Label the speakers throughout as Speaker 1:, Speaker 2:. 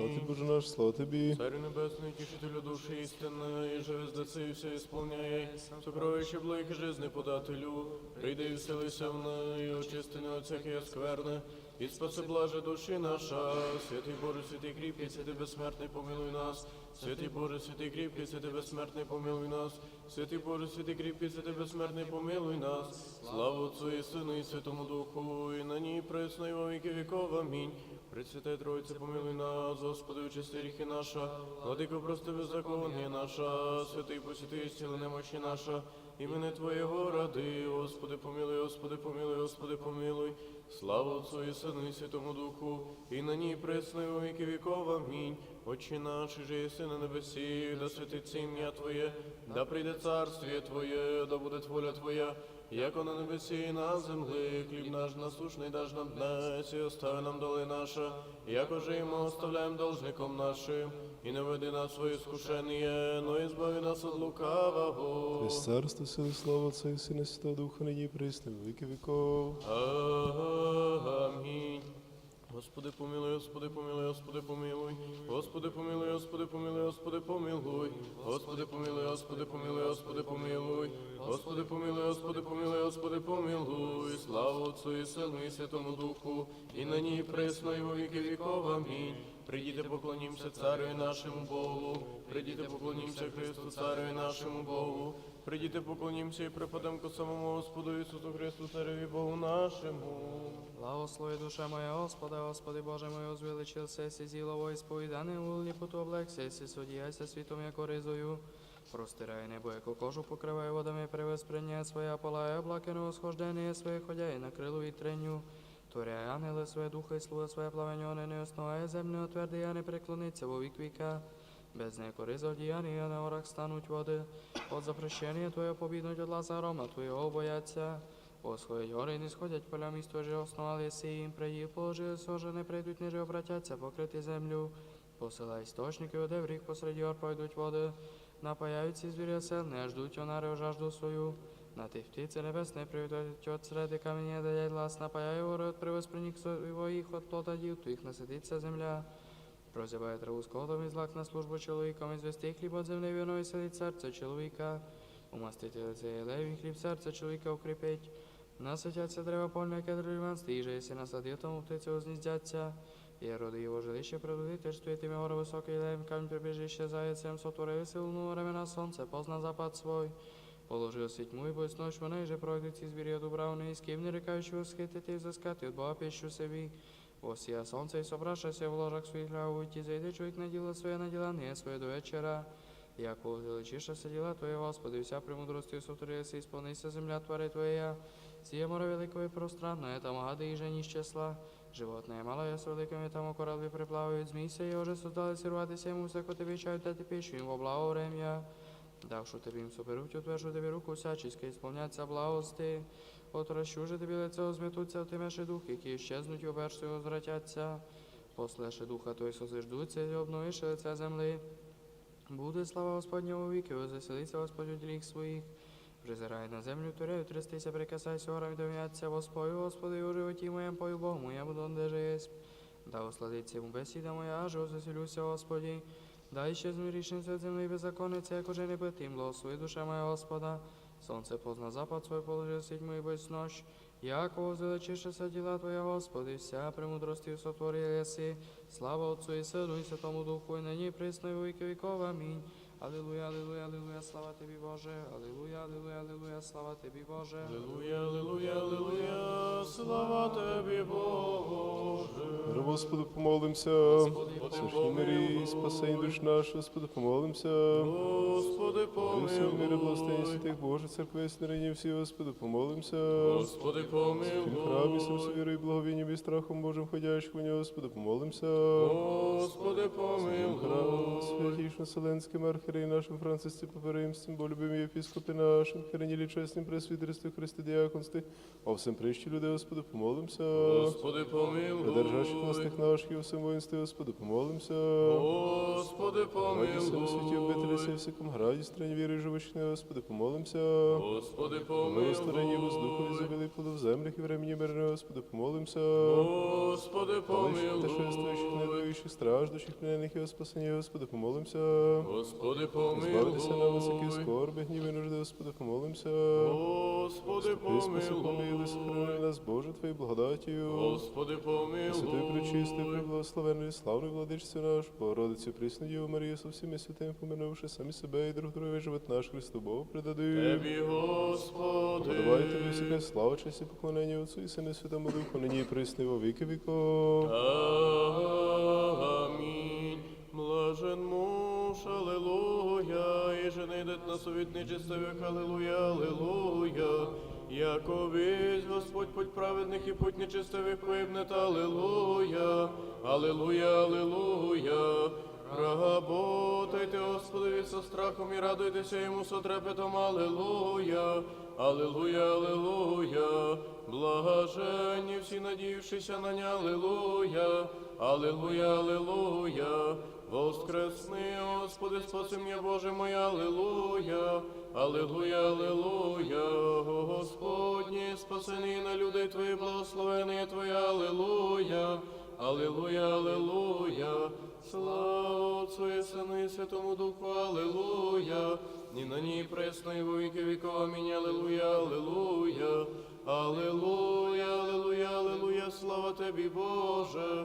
Speaker 1: Слава тобі, Боже наш, слава тобі.
Speaker 2: Царю небесний, тішителю душі істинної, же деси все ісполняє, сокровище блики жизни подателю, прийди і вселися в неї, очисти не оцяхи скверне, і спаси блаже душі наша, святий Боже, святий кріпкий, святий безсмертний, помилуй нас, святий Боже, святий кріпкий, святий безсмертний, помилуй нас, святий Боже, святий кріпкий, святий безсмертний, помилуй нас, слава Отцу і Сину і Святому Духу, і на ній пресно і віки віков. Амінь. Пресвятая Троїця, помилуй нас, Господи, очисти гріхи наша, владико, прости беззаконня наша, святий посіти, стіли немощі наша, імени Твоєго ради, Господи, помилуй, Господи, помилуй, Господи, помилуй, слава Отцу і Сину і Святому Духу, і на ній пресно і во віки віков. Амінь. Отче наш, же єси на небесі, да святиться ім'я Твоє, да прийде царствіє Твоє, да буде воля Твоя, Яко на небесі і на землі, хліб наш насушний даж нам днес, остави нам доли наша, яко же і оставляємо должником нашим, и не веди нас в искушение, но избави нас от лукавого.
Speaker 1: Христ царство, сили, слава Отца и Сына Святого Духа, ныне и пресно, веки веков.
Speaker 2: Аминь. Господи помилуй, Господи помилуй, Господи помилуй, Господи помилуй, Господи помилуй, Господи помилуй, Господи помилуй, Господи помилуй, Господи помилуй, Господи помилуй, Господи помилуй, Господи помилуй, слава Отцу і Сину і Святому Духу, і на ній пресно і во віки віков. Амінь. Придіте, поклонімся царю нашому Богу, придіте, поклонімся Христу, царю нашому Богу, придіте, поклонімся і припадемо ко самому Господу Ісусу Христу, цареві Богу нашому.
Speaker 3: Благослови душа моя, Господа, Господи Боже мой, возвеличился си зілово ісповідане у ліпоту облекся, си судіяйся світом, яко ризою. Простирай небо, яко кожу покривай водами, превоспрення своя полає, облаки на восхождення своє ходяй на крилу вітренню. Творяй ангели своє духа і слуга своє пламеньоне, не основає землю, отверди, я не преклониться во вік віка. Без некори злодіяння на орах стануть води. От запрещення Твоє побіднуть от лазарома Твоєго бояться. Посходять гори, не сходять поля місто, же основали єси їм приїв, положили соже, не прийдуть, ниже обратяться, покрити землю. Посилай істочники, оде в рік посеред гор пойдуть води, напаяються звіря сел, не ждуть онари жажду свою. На тих птиці небесне приведуть от середи каміння, дай глас, напаяю гори, от привосприник своїх, от плота дів, твоїх насидиться земля. Прозябає траву скотом і злак на службу чоловіком, і звести хліб от землі вино і селить серце чоловіка. Умастити лице єлеві, хліб серце чоловіка укріпить. Наситяться дерева польне, кедри льван, стіже, єси насадив, тому птиці возніздяться. І роди його жилище стоїть ім'я гора високий левим, камінь прибіжище заяцем, сотворив силну времена сонце, позна запад свой. Положив сітьму і бойс ночь, вони же пройдуть ці звірі от убравни, і з ким не рекаючи восхитити і взискати, от Бога пищу собі. Осія сонце і собрашася в ложах своїх лягу, ті зайде чоловік на діло своє, на діла не своє до вечора. Як величишася діла Твоє, Господи, вся премудростю сотворилася, і сповнися земля твари Твоя. Сіє море великое і там гади і жені числа. Животне малое з великими, там у кораблі приплавають, змійся, і уже создали сірватися йому, всяко тобі чають, дати пищу їм во благо врем'я. Давши тобі їм суперуть, утверджу тобі руку всячески, ісполняться благости. Отращу же тобі лице озметуться, отимеши дух, які щезнуть, і оберши возвратяться. Послеше духа той созиждуться, і обновиши лице земли. Буде слава Господня у віки, возвеселиться Господь у діліх своїх. Призирай на землю турею, трястися, прикасайся, горам дом'яться, воспою, Господи, у животі моєм пою Богу моєму, донде же єсть. Да усладиться йому бесіда моя, аж возвеселюся, Господі. Дай ще змірішниця землі беззаконниця, як уже не битим, благослови душа моя Господа. Сонце позна запад свой положил седьму и быть ночь. Яко возвеличишеся дела Твоя, Господи, вся премудростью сотворил Еси. Слава Отцу и Сыну и Святому Духу, и на ней пресно и веки веков. Аминь. Алілуя, алілуя, алілуя, слава Тобі, Боже. Алілуя, алілуя, алілуя, слава Тобі, Боже.
Speaker 2: Аллилуйя, аллилуйя, аллилуйя, слава Тобі, Боже.
Speaker 1: Господу помолимся. Сошли мирі, спасень душ наш, Господу помолимся.
Speaker 2: Господи,
Speaker 1: Молимся в мире благословення
Speaker 2: помилуй.
Speaker 1: святих Божих церквей, смирення всі, Господу помолимся.
Speaker 2: Господи,
Speaker 1: В храмі сам з
Speaker 2: помилуй.
Speaker 1: вірою благовінням і страхом Божим ходящих у нього, Господу помолимся.
Speaker 2: Господи, помилуй.
Speaker 1: святішим Вселенським архіреї нашим Францисці Паперимстим, бо любимі єпіскопи нашим, хранілі чесним пресвітерстві Христи Діаконсти, а всім прищі люди, Господу помолимся.
Speaker 2: Господи, помилуй.
Speaker 1: Придержащих власних наших і у всім воїнстві, Господу помолимся.
Speaker 2: Господи, помилуй.
Speaker 1: Раді всім святі обителі, всякому граді, стороні віри і Господи, помолимся.
Speaker 2: Господи,
Speaker 1: Помилуй стороні воздуху,
Speaker 2: помилуй.
Speaker 1: ізобілий плоду в землях і времені мирне, Господи, помолимся.
Speaker 2: Господи, помилуй.
Speaker 1: Та шествуючих, недуючих, страждущих, пленених і спасення, Господи, помолимся.
Speaker 2: Господи,
Speaker 1: Збавитися на високі
Speaker 2: помилуй.
Speaker 1: скорби, гніви нужди, Господи, помолимся.
Speaker 2: Господи,
Speaker 1: Спаси, помилуй, сохрани нас, Боже, Твоєю благодатію.
Speaker 2: Господи,
Speaker 1: Святою пречистою,
Speaker 2: помилуй.
Speaker 1: приблагословенною, славною владичцю наш, Богородицю присну Діву Марію, со всіми святими поминувши самі себе і друг друге живот наш Христу Богу предадую.
Speaker 2: Тебе, Господи.
Speaker 1: Подавайте тобі всяке слава, честь і поклонення Отцу і Сину Святому Духу, нині і присно і во віки віков.
Speaker 2: Амінь. Блажен муж, аллилуйя, і жени дет на совітний чистовик, аллилуйя, аллилуйя. Яко весь Господь путь праведних і путь нечистових поєбнет, аллилуйя, аллилуйя, аллилуйя. Работайте, Господи, со страхом і радуйтеся йому со трепетом, аллилуйя, аллилуйя, аллилуйя. Блаженні всі надіявшися на ня, аллилуйя, аллилуйя, аллилуйя. Воскресни, Господи, спаси мене, Боже мой, аллилуйя, аллилуйя, аллилуйя. Господні, спасені на людей Твої, благословені Твоя, аллилуйя, аллилуйя, аллилуйя. Слава Отцу і Сину і Святому Духу, аллилуйя. Ні на ній пресно і во віков, амінь, аллилуйя, аллилуйя. Аллилуйя, аллилуйя, аллилуйя, слава Тобі, Боже.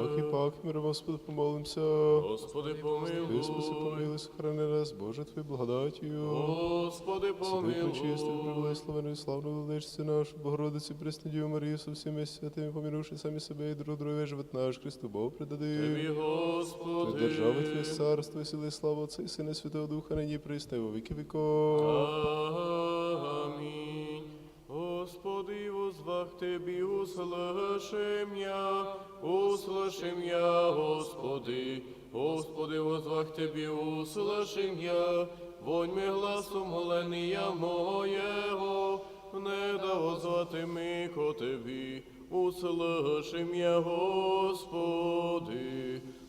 Speaker 1: Пак, мир, Господи, помолимся.
Speaker 2: Господи, помилуй.
Speaker 1: помилуй, сохрани нас, Боже, Твоєю благодатію.
Speaker 2: Господи,
Speaker 1: Святою пречистою,
Speaker 2: помилуй.
Speaker 1: приблагословеною, славною владичцю нашу, Богородицю, пресну Діву Марію, со всіми святими, помінувши самі себе і друг друге, живот наш, Христу Богу предадим.
Speaker 2: Тобі, Господи.
Speaker 1: Держави Твоє царство, сили, слава Отця і Сина, Святого Духа, нині присно, во віки віков.
Speaker 2: Амінь. Господи, возвах Тебе, услышим я, услышим я, Господи. Господи, возвах Тебе, услышим я, вонь ми гласу моления моєго, не да возвати ми ко Тебі, услышим я, Господи.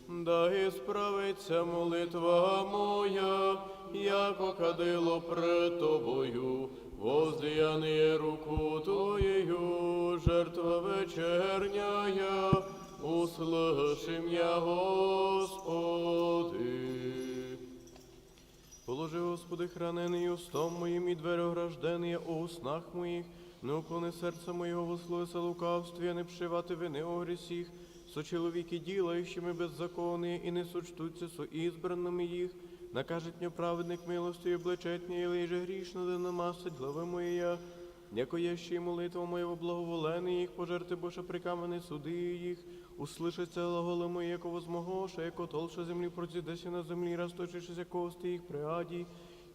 Speaker 2: Да ісправиться молитва моя, яко кадило пред тобою, воздіяніє руку Твоєю, жертва вечерняя, услышим я, Господи. Положи, Господи, хранений устом моїм і двері ограждені у снах моїх, не уклони серце моєго в условися лукавстві, не пшивати вини о грісіх, со чоловіки ділаючими беззаконні, і не сочтуться со ізбраними їх, накажет мені праведник милості і облечет мені, і же грішно, да намасить глави моя. Яко й молитва моєго благоволени їх, пожерти Боже прикамени суди їх, услышаться глаголи мої, яко возмогоша, яко толша землі процідесі на землі, розточишися кости їх приаді,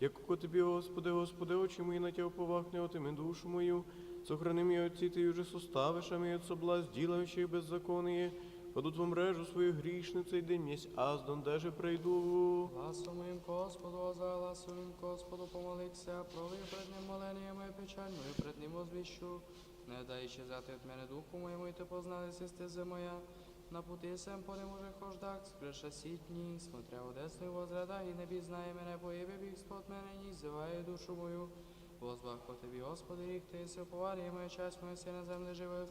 Speaker 2: яко тобі, Господи, Господи, очі мої на Тя повахне, отими душу мою, сохрани мій отці, ти уже составиш, а мій от соблазн, ділаючи беззаконие, падуть в мрежу свою грішницю, і місь, аз дондеже прийду.
Speaker 3: Гласом моїм Господу, за гласом моїм Господу помолився, пролив пред ним молення моє печаль мою пред ним возвіщу. Не дай исчезати від мене духу моєму, і ти позналися стези моя. На пути сем по нему же хождак, скреша сітні, смотря одесну і возряда, і не бізнає мене, бо єбі біг спод мене, ні зиває душу мою. Возвах по тобі, Господи, рік ти си поварі, моя часть моя си на землі живих.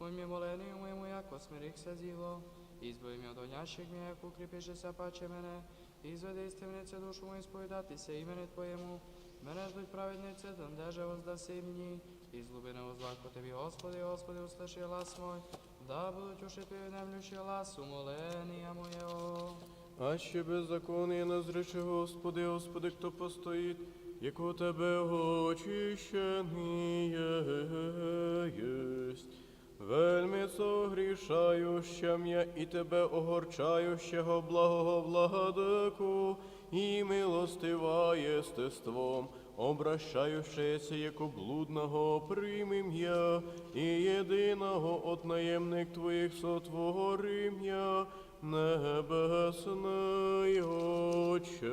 Speaker 3: Моє молению моєму, як посмирихся зіло, і збив м'я донящих м'я, як укріпишися паче мене, і зведи з темниці душу мою сповідатися імені Твоєму. Мене ждуть праведниці, дондеже воздаси мені, і з глибини возвах по Тобі, Господи, Господи, услыши глас мой, да будуть уши Твої немлющі глас, умолення моєго.
Speaker 2: А ще беззаконие назрече, Господи, Господи, хто постоїть, як у Тебе очищений єсть. Вельми согрішающа я і Тебе огорчающого благого владику, і милостива єстеством, обращающееся яко блудного примим я, і єдиного от наємник твоїх сотворим я, небесний Отче.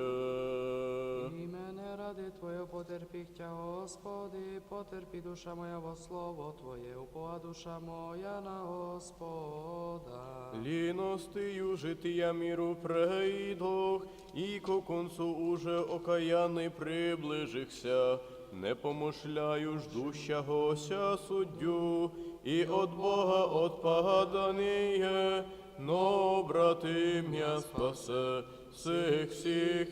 Speaker 3: І мене ради Твоє потерпіх тя, Господи, потерпі душа моя во слово Твоє, упова душа моя на Господа.
Speaker 2: Ліностию жития миру прейдох, і ко концу уже окаянний приближихся, не помошляю ждущагося суддю, і от Бога отпаданіє, но брати м'я спасе, всіх всіх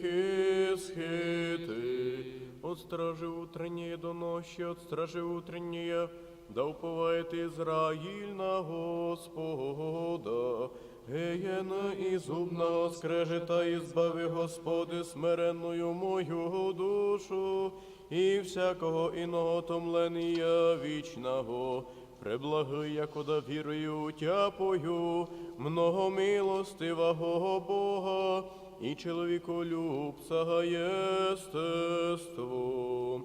Speaker 2: ісхити. От стражи утренние до ночи, от стражи утренние, да уповает Израиль на Господа. Геєна і зубна скрежета, избави, Господи, смиренную мою душу, і всякого іного томлення вічного. Преблаги, якода вірую тяпою, многомилостивого Бога, і чоловіколюбцага єстеством.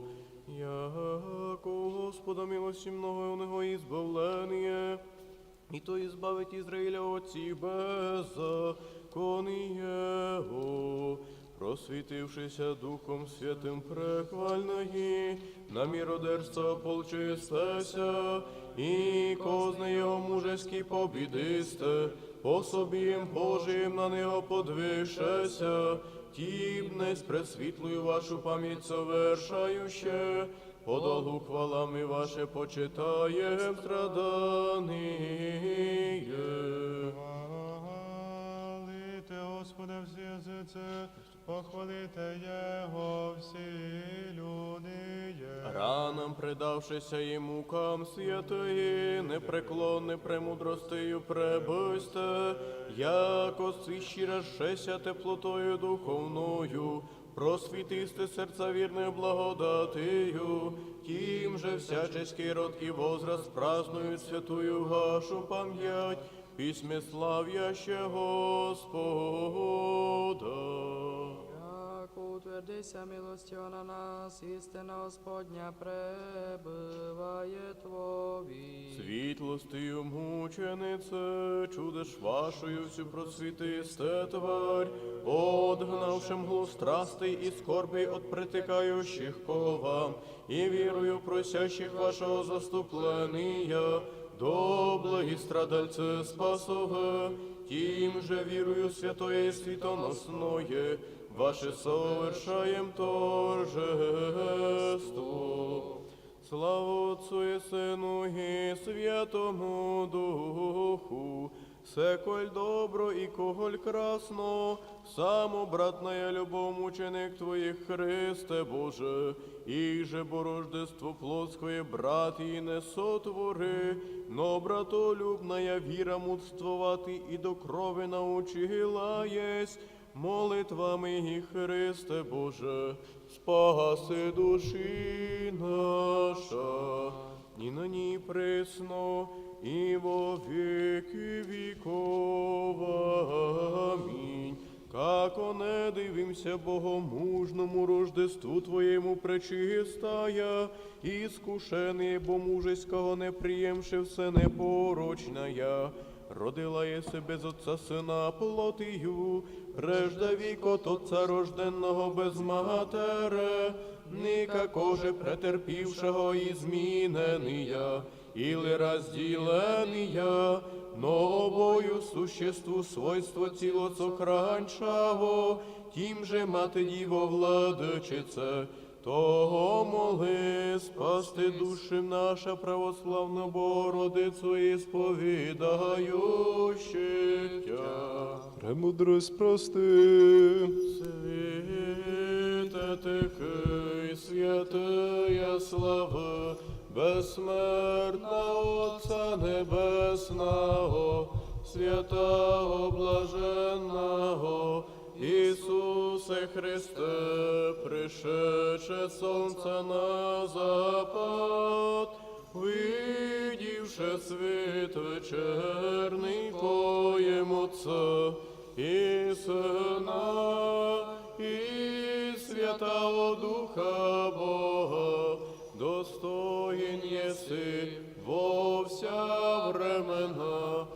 Speaker 2: Яко Господа милості много у него избавление, і то избавить Ізраїля от Його, просвітившися Духом Святим прехвальної, на миродержця полчистеся, і козне його мужеські побідисте, пособієм Божиїм на нього подвишеся, тім не пресвітлую вашу пам'ять совершающе, подолу хвалами ваше почитаєм страданіє.
Speaker 4: Хвалите Господа всі язиці, похвалите Його всі люди.
Speaker 2: Ранам предавшися і мукам святої, непреклонне премудростию пребисте, яко свіщі розшеся теплотою духовною, просвітисте серця вірною благодатию, тим же всяческий род і возраст празднують святую вашу пам'ять, письме славяще Господа.
Speaker 3: Яко утвердися милостью на нас, істина Господня пребиває Твові.
Speaker 2: Світлостию мученице, чудеш вашою всю просвітисте тварь, одгнавшим мглу страстей і скорби от притикаючих ко вам, і вірою просящих вашого заступлення, до благістрадальце спасове, тим же вірою святое і світоносное, ваше совершаєм торжество. Слава Отцу і Сину і Святому Духу, секоль добро і коголь красно, само братная любов мученик Твоїх Христе Боже, і же борождество плотское брат і не сотвори, но братолюбная віра мудствовати і до крови научила єсть, молитвами і Христе Боже, спаси душі наша, і на ній присно, і во віки віков. Амінь. Како не дивимся богомужному рождеству Твоєму пречистая, іскушений, бо мужеського не приємши все непорочная, родила є себе з отца сина плотію, прежде вік от отца рожденного без матере, никако же претерпівшого і змінения, или розділения, новою существу свойство тіло цокранчаво, тим же мати діво владичице, того моли спасти душі наша православна Богородицю і сповідаючи тя.
Speaker 1: Премудрость прости.
Speaker 2: Світе тихий, святая слава, безсмертна Отця Небесного, святого блаженного, Ісусе Христе, пришедше сонце на запад, видівши світ вечерний, поєм Отця і Сина, і Святого Духа Бога, достоїн єси во вся времена.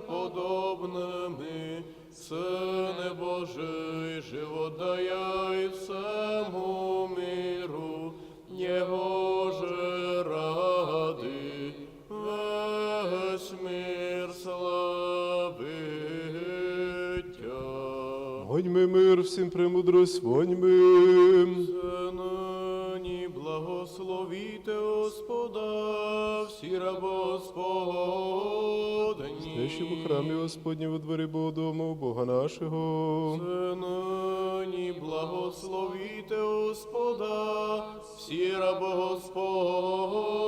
Speaker 2: Преподобними, Сине Божий, живот даяй всему миру, Його же ради весь мир славить.
Speaker 1: Воньми мир, всім премудрость, воньми.
Speaker 2: Нині благословіте Господа, всі раб Господні.
Speaker 1: Ще в храмі Господні во дворі Бога дому, Бога нашого.
Speaker 2: Нині благословіте Господа, всі раб Господні.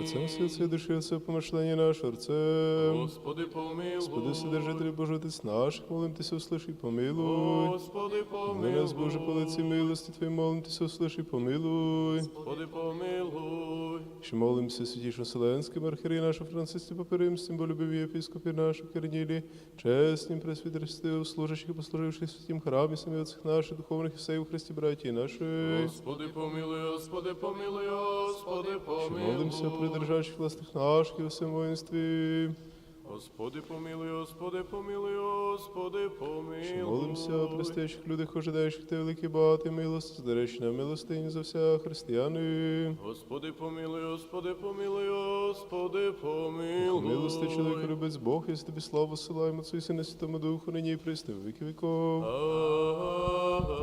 Speaker 1: Отцем святці душі, Отце помишлення наше, Отцем.
Speaker 2: Господи, помилуй.
Speaker 1: Господи, Вседержитель Божотець наш, молимтеся, услыши, помилуй.
Speaker 2: Господи,
Speaker 1: Ми
Speaker 2: помилуй.
Speaker 1: нас, Боже, по лиці милості Твої, молимтеся, услыши, помилуй.
Speaker 2: Господи, помилуй.
Speaker 1: Що молимося святішо Вселенським архірі нашого Францисті Паперимстім, бо любиві єпископі нашого Кернілі, чеснім пресвітерстві, служащих і послуживших святім храмі, самі отцях наших, духовних і всей у Христі браті наші.
Speaker 2: Господи, помилуй, Господи, помилуй, Господи, помилуй.
Speaker 1: молимося при держачих властих наших у всім воїнстві.
Speaker 2: Господи, помилуй, Господи, помилуй, Господи, помилуй.
Speaker 1: Що молимося при стоячих людях, ожидаючих ти великі багаті милості, здаречі на милостині за вся християни.
Speaker 2: Господи, помилуй, Господи, помилуй, Господи, помилуй.
Speaker 1: Милости чоловік любець Бог, і тобі славу силаємо Отцю і Сину Святому Духу, нині і присти в віки віков.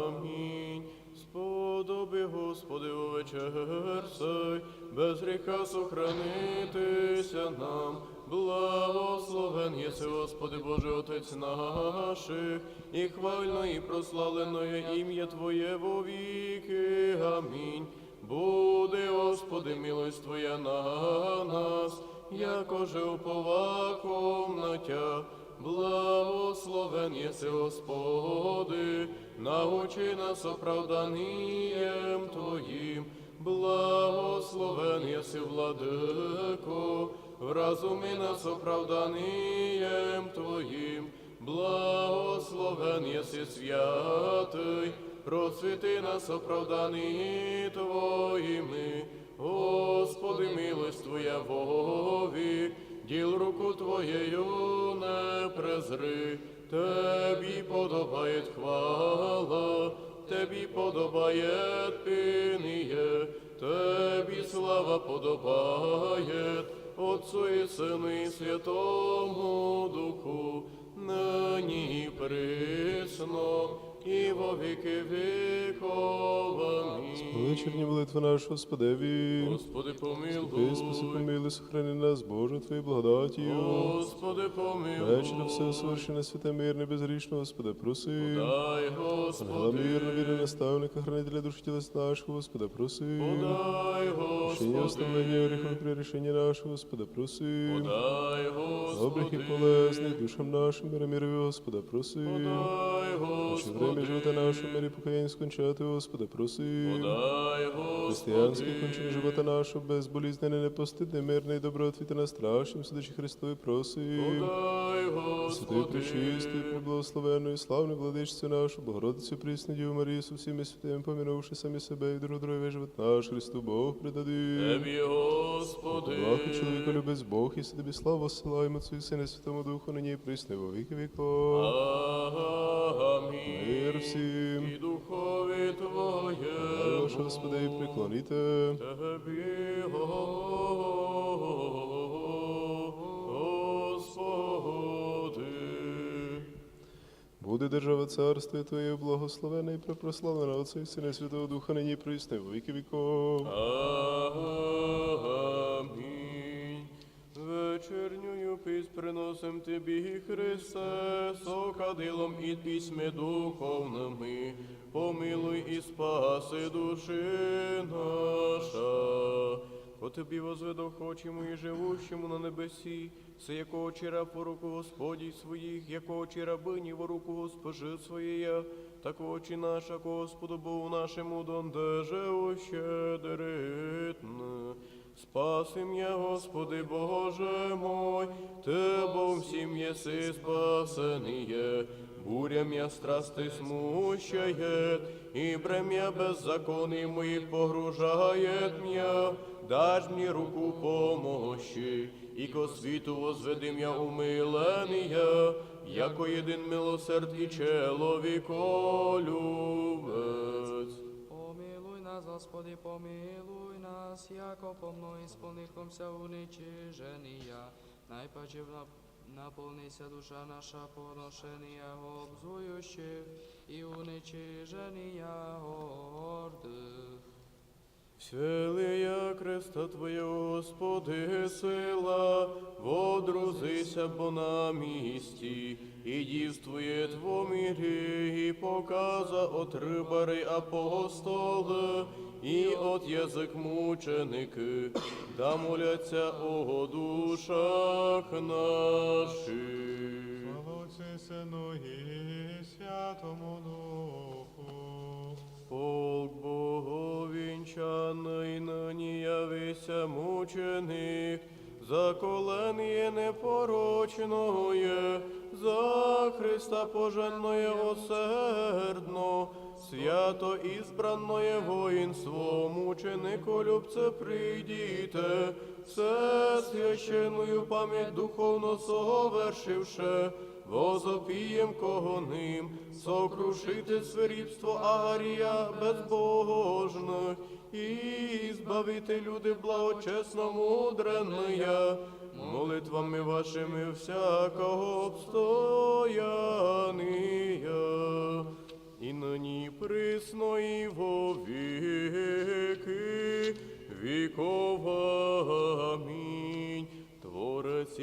Speaker 2: Амінь. Сподоби, Господи, у вечер сей, без гріха сохранитися нам. Благословен єси, Господи Боже, Отець наших, і хвально і прославлено ім'я Твоє во віки. Амінь. Буде, Господи, милость Твоя на нас, якоже уповаком на Тя. Благословен єси, Господи, научи нас оправданням Твоїм. Благословен єси, владико, вразуми нас оправданням Твоїм. Благословен єси, святий, просвіти нас оправдані Твоїми. Господи, милость Твоя вовік, діл руку Твоєю не презри, Тебі подобає хвала, Тебі подобає пініє, Тебі слава подобає, Отцу і Сину і Святому Духу, нині і присно, і во віки віков. Амінь.
Speaker 1: Вечірні молитви нашого Господеві.
Speaker 2: Господи, помилуй.
Speaker 1: спаси, помилуй, сохрани нас, Боже, Твоєю благодатію.
Speaker 2: Господи, помилуй.
Speaker 1: Вечора все совершене, святе, мирне, безгрішне, Господа, проси.
Speaker 2: Дай,
Speaker 1: Ангела
Speaker 2: Господи.
Speaker 1: мирно, вірне наставника, хранителя душі тілес нашого, Господа, проси.
Speaker 2: Подай,
Speaker 1: Рішення оставлення
Speaker 2: Господи.
Speaker 1: гріхом при рішенні нашого, Господа, проси.
Speaker 2: Подай,
Speaker 1: Добрих і полезних душам нашим, мире мирові, Господа, проси.
Speaker 2: Подай,
Speaker 1: Чи время живота
Speaker 2: Господи.
Speaker 1: нашого, мирі покаяння скончати, Господа, проси.
Speaker 2: Подай,
Speaker 1: Християнське
Speaker 2: Господи.
Speaker 1: кончини живота нашого, безболізнене, непостидне, мирне і добротвіте на страшнім, судачі Христові, проси.
Speaker 2: Подай, Господи.
Speaker 1: пречистою, преблагословенною, славною владичцю нашу, Богородицю присну Діву Марію, со всіми святими, помінувши самі себе і друг друге живот наш, Христу Бог предади.
Speaker 2: Тебі, Господи.
Speaker 1: Благо чоловіка любець Бог, і тобі славу силаємо Отцю і Сину Святому Духу, нині і присно, і во віки віков.
Speaker 2: Амінь.
Speaker 1: Мир всім.
Speaker 2: І духові Твоєму.
Speaker 1: Господи, і приклоніте.
Speaker 2: Тебі, Господи.
Speaker 1: Буде держава царства Твоє, благословена і препрославлена Отця і Сина Святого Духа, нині і віки віков.
Speaker 2: Амінь. Приносим Тобі, Христе, сокадилом і письми духовними, помилуй і спаси душі наша. По Тобі возведохочему і живущему на небесі, це якого чира по руку Господі своїх, якого чи рабині во руку госпожи своєя, так очі наша Господу Богу нашому дондеже ощедритне. Спаси меня, Господи Боже мой, Тебом всім єси спасеніє. Буря мя страсти смущает, и бремя беззаконий моих погружает меня. Дашь мне руку помощи, и ко світу возведи мя умилення, яко єдин милосерд і чоловіколюбець.
Speaker 3: Помилуй нас, Господи, помилуй нас, яко помно ісполнихомся уничиження. Найпаче наполнися душа наша поношення обзующих і уничиження гордих.
Speaker 2: Свелия креста Твоя, Господи, сила, водрузися бо на місті, і дівствує Твомірі, і показа от рибари апостоли, і от язик мученики, да моляться о душах наших.
Speaker 4: Слава Отцю Сину і Святому Духу.
Speaker 2: Полк Боговінчаний нині явися мученик, заколеніє непорочноє, за Христа поженноє осердно, свято ізбранное воїнство, мученико любце прийдіте, все священную пам'ять духовно совершивше, Возопієм кого ним, сокрушити свиріпство Агарія безбожних, і збавити люди благочесно мудрения, молитвами вашими всякого обстояния, і нині присно і во віки віков. Амінь. Творець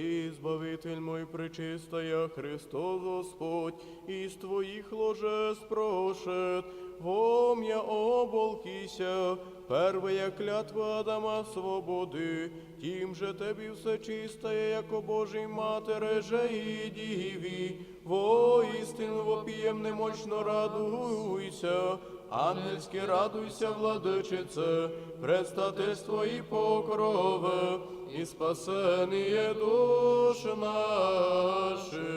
Speaker 2: і мой пречистая Христос Господь, із Твоїх ложе спрошет, вом'я оболкися, первая клятва Адама свободи, тим же Тебі все чистає, яко Божий Матере же і діві, воістину вопієм немощно радуйся, ангельськи радуйся, владичице, предстательство і покрове, і спасеніє душ наших.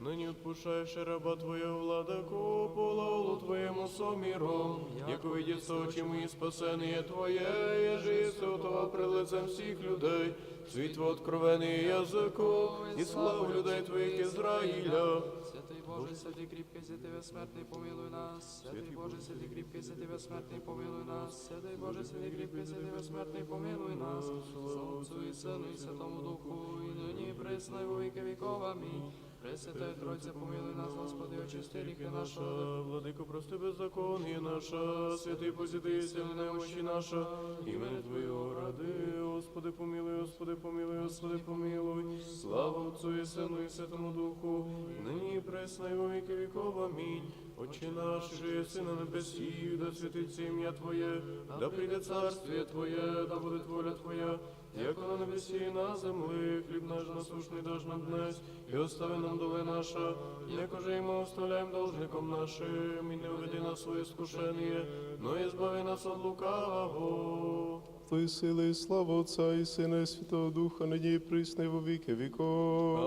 Speaker 2: Нині відпушаєш раба Твоя владику, пололу Твоєму соміром, як увидіться очі мої спасеніє Твоє, єжи святого при лицем всіх людей, світло откровений язику, і славу людей Твоїх Ізраїля.
Speaker 3: Боже, святий кріпкий, святий безсмертний, помилуй нас. Святий Боже, святий кріпкий, святий безсмертний, помилуй нас. Святий Боже, святий кріпкий, святий безсмертний, помилуй нас. Слава і Сину і Святому Духу, і нині присно, і во віки віков. Амінь. Пресвятая Тройця, помилуй нас, Господи, очисти ріки
Speaker 2: наша, владико, прости беззаконие наша, святий сили немощі наша, імені Твоєго ради, Господи, помилуй, Господи, помилуй, Господи, помилуй, слава Отцу і Сину і Святому Духу, нині і пресна, і во віки віков, амінь. Отче наш, же єси на небесі, да святиться ім'я Твоє, да прийде царствіє Твоє, да буде воля Твоя, як на небесі і на землі, хліб наш насушний даж нам днес, і остави нам доли наша, якоже і ми оставляємо должником нашим, і не введи нас у своє скушення, но і збави нас від лукавого.
Speaker 1: Твої сили і слава Отця і Сина і Святого Духа, нині і присно во віки віков.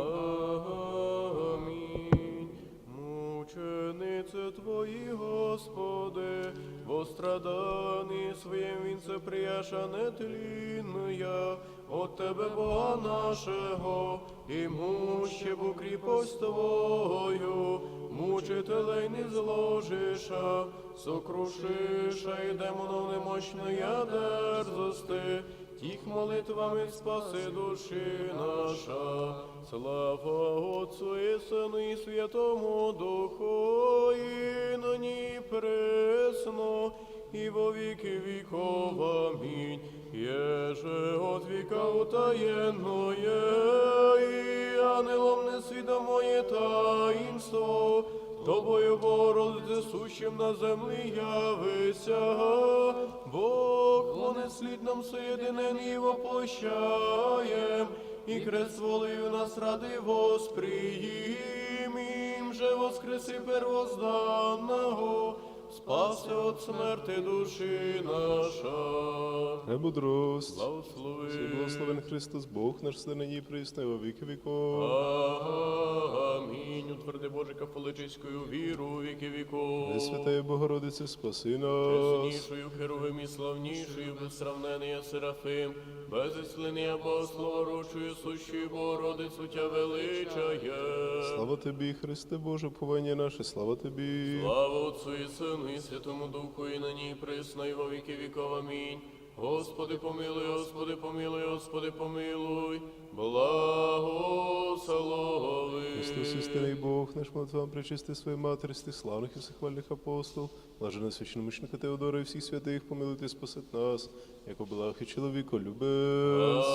Speaker 2: Амінь. Твої, Господи, во страданні своєм вінце прияша нетлінная, от Тебе Бога нашого, і муще бу кріпость Твою, мучителей не зложиша, сокрушиша і демонов немощної дерзости, Тих молитвами спаси душі наша, слава Отцу і Сину і Святому Духу, і нині пресно, і во віки віков. Амінь. Еже от віка утаєнноє, і ангелом несвідомоє таїнство, Тобою бороди сущим на землі явися, Бог понеслід нам соєдинені воплощаєм, і крест волею нас ради восприїм, же воскреси первозданного, спаси от смерти душі наша.
Speaker 1: Премудрость.
Speaker 2: Благослови.
Speaker 1: Всі благословен Христос, Бог наш все нині і во віки віков.
Speaker 2: Амінь. Утверди Боже католическою віру віки віков.
Speaker 1: Пресвятая Богородице, спаси нас.
Speaker 2: Преснішою, херовим і славнішою, безсравнений Серафим, безіслення Богослова, рочою сущою Богородицю тя величає.
Speaker 1: Слава тобі, Христе Боже, повання наше, слава тобі.
Speaker 2: Слава Отцу і Сину, і Святому Духу, і нині, і присно, і во віки віков. Амінь. Господи помилуй, Господи помилуй, Господи помилуй, благослови.
Speaker 1: Христос, істинний Бог, наш молитвам причисти з тих славних і всехвальних апостол, блажена священномучника Теодора і всіх святих, помилуйте, спасет нас, як облах і чоловіко любець.